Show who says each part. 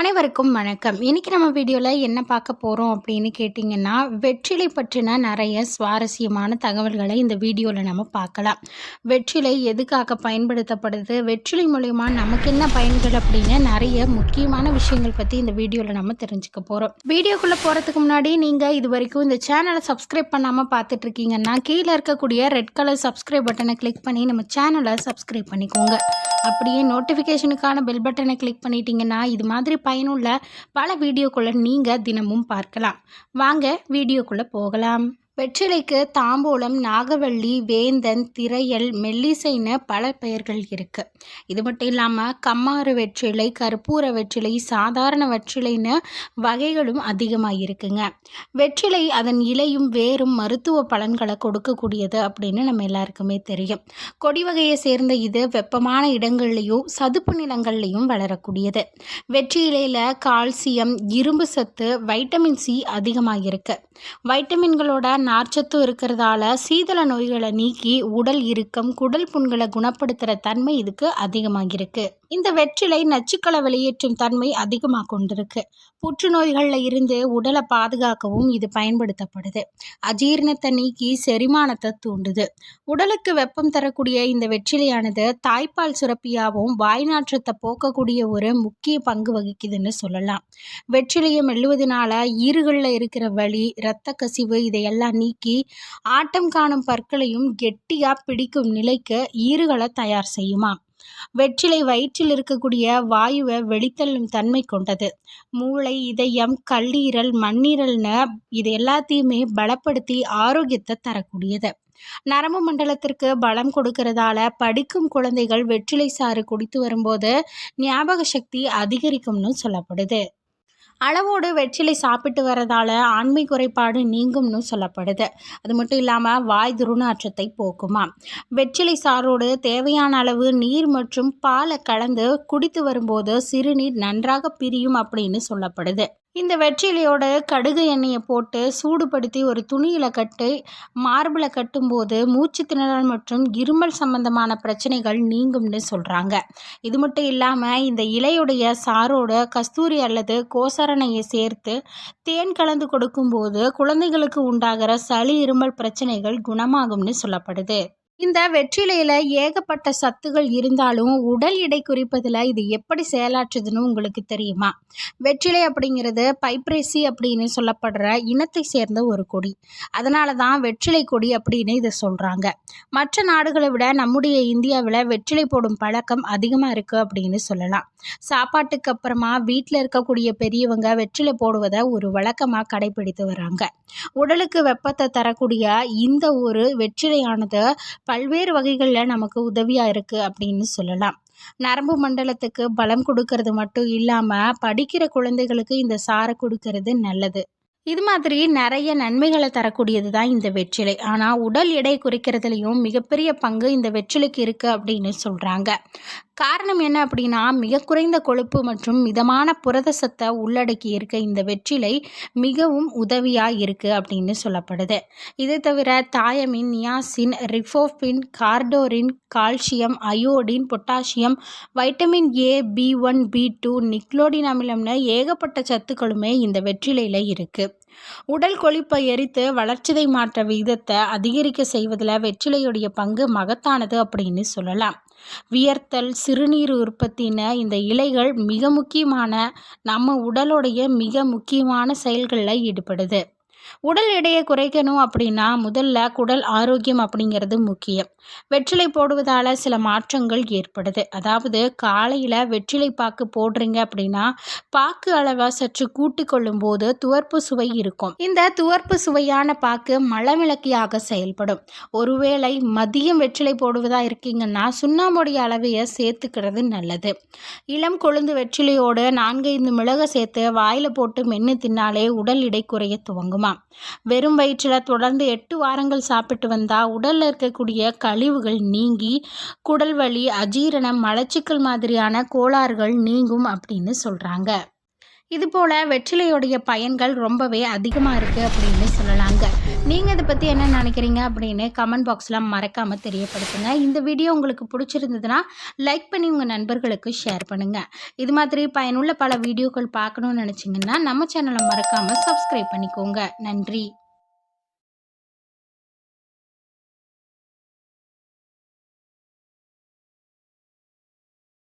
Speaker 1: அனைவருக்கும் வணக்கம். இன்னைக்கு நம்ம வீடியோவில் என்ன பார்க்க போகிறோம் அப்படின்னு கேட்டிங்கன்னா வெற்றிலை பற்றின நிறைய சுவாரஸ்யமான தகவல்களை இந்த வீடியோவில் நம்ம பார்க்கலாம். வெற்றிலை எதுக்காக பயன்படுத்தப்படுது? வெற்றிலை மூலயமா நமக்கு என்ன பயன்கள் அப்படின்னு நிறைய முக்கியமான விஷயங்கள் பற்றி இந்த வீடியோவில் நம்ம தெரிஞ்சுக்க போகிறோம் வீடியோக்குள்ளே போகிறதுக்கு முன்னாடி நீங்கள் இது வரைக்கும் இந்த சேனலை சப்ஸ்கிரைப் பண்ணாமல் பார்த்துட்டு இருக்கீங்கன்னா கீழே இருக்கக்கூடிய ரெட் கலர் சப்ஸ்கிரைப் பட்டனை கிளிக் பண்ணி நம்ம சேனலை சப்ஸ்கிரைப் பண்ணிக்கோங்க. அப்படியே நோட்டிஃபிகேஷனுக்கான பெல் பட்டனை கிளிக் பண்ணிட்டீங்கன்னா இது மாதிரி பயனுள்ள பல வீடியோக்குள்ளே நீங்கள் தினமும் பார்க்கலாம். வாங்க வீடியோக்குள்ளே போகலாம். வெற்றிலைக்கு தாம்பூலம் நாகவள்ளி வேந்தன் திரையல் மெல்லிசைன்னு பல பெயர்கள் இருக்குது இது மட்டும் இல்லாமல் கம்மாறு வெற்றிலை கற்பூர வெற்றிலை சாதாரண வெற்றிலைன்னு வகைகளும் அதிகமாக இருக்குங்க. வெற்றிலை அதன் இலையும் வேறும் மருத்துவ பலன்களை கொடுக்கக்கூடியது அப்படின்னு நம்ம எல்லாருக்குமே தெரியும். கொடி வகையை சேர்ந்த இது வெப்பமான இடங்கள்லையும் சதுப்பு நிலங்கள்லையும் வளரக்கூடியது. வெற்றி இலையில் கால்சியம் இரும்பு சத்து வைட்டமின் சி அதிகமாக இருக்குது வைட்டமின்களோட நார்ச்சத்து இருக்கிறதால சீதள நோய்களை நீக்கி உடல் இறுக்கம் குடல் புண்களை குணப்படுத்துகிற தன்மை இதுக்கு அதிகமாகிருக்கு இந்த வெற்றிலை நச்சுக்களை வெளியேற்றும் தன்மை அதிகமாக கொண்டிருக்கு. புற்றுநோய்களில் இருந்து உடலை பாதுகாக்கவும் இது பயன்படுத்தப்படுது. அஜீரணத்தை நீக்கி செரிமானத்தை தூண்டுது. உடலுக்கு வெப்பம் தரக்கூடிய இந்த வெற்றிலையானது தாய்ப்பால் சுரப்பியாகவும் வாய்நாற்றத்தை போக்கக்கூடிய ஒரு முக்கிய பங்கு வகிக்குதுன்னு சொல்லலாம். வெற்றிலையை மெல்லுவதனால ஈறுகளில் இருக்கிற வலி இரத்த கசிவு இதையெல்லாம் நீக்கி ஆட்டம் காணும் பற்களையும் கெட்டியாக பிடிக்கும் நிலைக்கு ஈறுகளை தயார் செய்யுமா? வெற்றிலை வயிற்றில் இருக்கக்கூடிய வாயுவை வெளித்தள்ளும் தன்மை கொண்டது. மூளை இதயம் கல்லீரல் மண்ணீரல்னு இது எல்லாத்தையுமே பலப்படுத்தி ஆரோக்கியத்தை தரக்கூடியது. நரம்பு மண்டலத்திற்கு பலம் கொடுக்கறதால படிக்கும் குழந்தைகள் வெற்றிலை சாறு குடித்து வரும்போது ஞாபக சக்தி அதிகரிக்கும்னு சொல்லப்படுது. அளவோடு வெற்றிலை சாப்பிட்டு வரதால ஆண்மை குறைபாடு நீங்கும்னு சொல்லப்படுது. அது மட்டும் இல்லாமல் வாய் துர்நாற்றத்தை போக்குமா. வெற்றிலை சாரோடு தேவையான அளவு நீர் மற்றும் பாலை கலந்து குடித்து வரும்போது சிறுநீர் நன்றாக பிரியும் அப்படின்னு சொல்லப்படுது. இந்த வெற்றிலையோட கடுகு எண்ணெயை போட்டு சூடுபடுத்தி ஒரு துணியில் கட்டி மார்பில் கட்டும்போது மூச்சு திணறல் மற்றும் இருமல் சம்பந்தமான பிரச்சனைகள் நீங்கும்னு சொல்கிறாங்க இது மட்டும் இல்லாமல் இந்த இலையுடைய சாரோட கஸ்தூரி அல்லது கோசரணையை சேர்த்து தேன் கலந்து கொடுக்கும்போது குழந்தைகளுக்கு உண்டாகிற சளி இருமல் பிரச்சனைகள் குணமாகும்னு சொல்லப்படுது. இந்த வெற்றிலையில் ஏகப்பட்ட சத்துகள் இருந்தாலும் உடல் எடை குறிப்பதில் இது எப்படி செயலாற்றுதுன்னு உங்களுக்கு தெரியுமா? வெற்றிலை அப்படிங்கிறது பைப்ரேசி அப்படின்னு சொல்லப்படுற இனத்தை சேர்ந்த ஒரு கொடி. அதனால தான் வெற்றிலை கொடி அப்படின்னு இதை சொல்கிறாங்க மற்ற நாடுகளை விட நம்முடைய இந்தியாவில் வெற்றிலை போடும் பழக்கம் அதிகமாக இருக்குது அப்படின்னு சொல்லலாம். சாப்பாட்டுக்கு அப்புறமா வீட்டில் இருக்கக்கூடிய பெரியவங்க வெற்றிலை போடுவதை ஒரு வழக்கமாக கடைபிடித்து வராங்க. உடலுக்கு வெப்பத்தை தரக்கூடிய இந்த ஒரு வெற்றிலையானது பல்வேறு வகைகளில் நமக்கு உதவியாக இருக்குது அப்படின்னு சொல்லலாம். நரம்பு மண்டலத்துக்கு பலம் கொடுக்கறது மட்டும் இல்லாமல் படிக்கிற குழந்தைகளுக்கு இந்த சாறை கொடுக்கறது நல்லது. இது மாதிரி நிறைய நன்மைகளை தரக்கூடியது தான் இந்த வெற்றிலை. ஆனால் உடல் எடை குறைக்கிறதுலையும் மிகப்பெரிய பங்கு இந்த வெற்றிலைக்கு இருக்குது அப்படின்னு சொல்கிறாங்க காரணம் என்ன அப்படின்னா மிக குறைந்த கொழுப்பு மற்றும் மிதமான புரத சத்தை உள்ளடக்கி இருக்க இந்த வெற்றிலை மிகவும் உதவியாக இருக்குது அப்படின்னு சொல்லப்படுது. இதை தவிர thiamine niacin riboflavin கார்டோரின் calcium iodine potassium vitamin A B one B two நிக்லோடின் அமிலம்னு ஏகப்பட்ட சத்துக்களுமே இந்த வெற்றிலையில் இருக்குது உடல் கொழுப்பை எரித்து வளர்ச்சிதை மாற்ற விகிதத்தை அதிகரிக்க செய்வதில் வெற்றிலையுடைய பங்கு மகத்தானது அப்படின்னு சொல்லலாம். வியர்த்தல் சிறுநீர் உற்பத்தின இந்த இலைகள் மிக முக்கியமான நம்ம உடலுடைய மிக முக்கியமான செயல்களில் ஈடுபடுது. உடல் எடையை குறைக்கணும் அப்படின்னா முதல்ல குடல் ஆரோக்கியம் அப்படிங்கிறது முக்கியம். வெற்றிலை போடுவதால் சில மாற்றங்கள் ஏற்படுது. அதாவது காலையில் வெற்றிலை பாக்கு போடுறீங்க அப்படின்னா பாக்கு அளவை சற்று கூட்டி கொள்ளும் போது துவர்ப்பு சுவை இருக்கும். இந்த துவர்ப்பு சுவையான பாக்கு மலமிளக்கியாக செயல்படும். ஒருவேளை மதியம் வெற்றிலை போடுவதா இருக்கீங்கன்னா சுண்ணாம்புடைய அளவையை சேர்த்துக்கிறது நல்லது. இளம் கொழுந்து வெற்றிலையோடு நான்கைந்து மிளகை சேர்த்து வாயில் போட்டு மென்று தின்னாலே உடல் எடை குறைய துவங்குமா? வெறும் வயிற்றில் தொடர்ந்து எட்டு வாரங்கள் சாப்பிட்டு வந்தால் உடலில் இருக்கக்கூடிய கழிவுகள் நீங்கி குடல் வலி அஜீரணம் மலச்சிக்கல் மாதிரியான கோளாறுகள் நீங்கும் அப்படின்னு சொல்கிறாங்க இதுபோல் வெற்றிலையுடைய பயன்கள் ரொம்பவே அதிகமாக இருக்குது அப்படின்னு சொல்லலாங்க. நீங்கள் இதை பற்றி என்ன நினைக்கிறீங்க அப்படின்னு கமெண்ட் பாக்ஸில் மறக்காமல் தெரியப்படுத்துங்க. இந்த வீடியோ உங்களுக்கு பிடிச்சிருந்ததுன்னா லைக் பண்ணி உங்கள் நண்பர்களுக்கு ஷேர் பண்ணுங்கள் இது மாதிரி பயனுள்ள பல வீடியோக்கள் பார்க்கணுன்னு நினச்சிங்கன்னா நம்ம சேனலை மறக்காமல் சப்ஸ்கிரைப் பண்ணிக்கோங்க. நன்றி.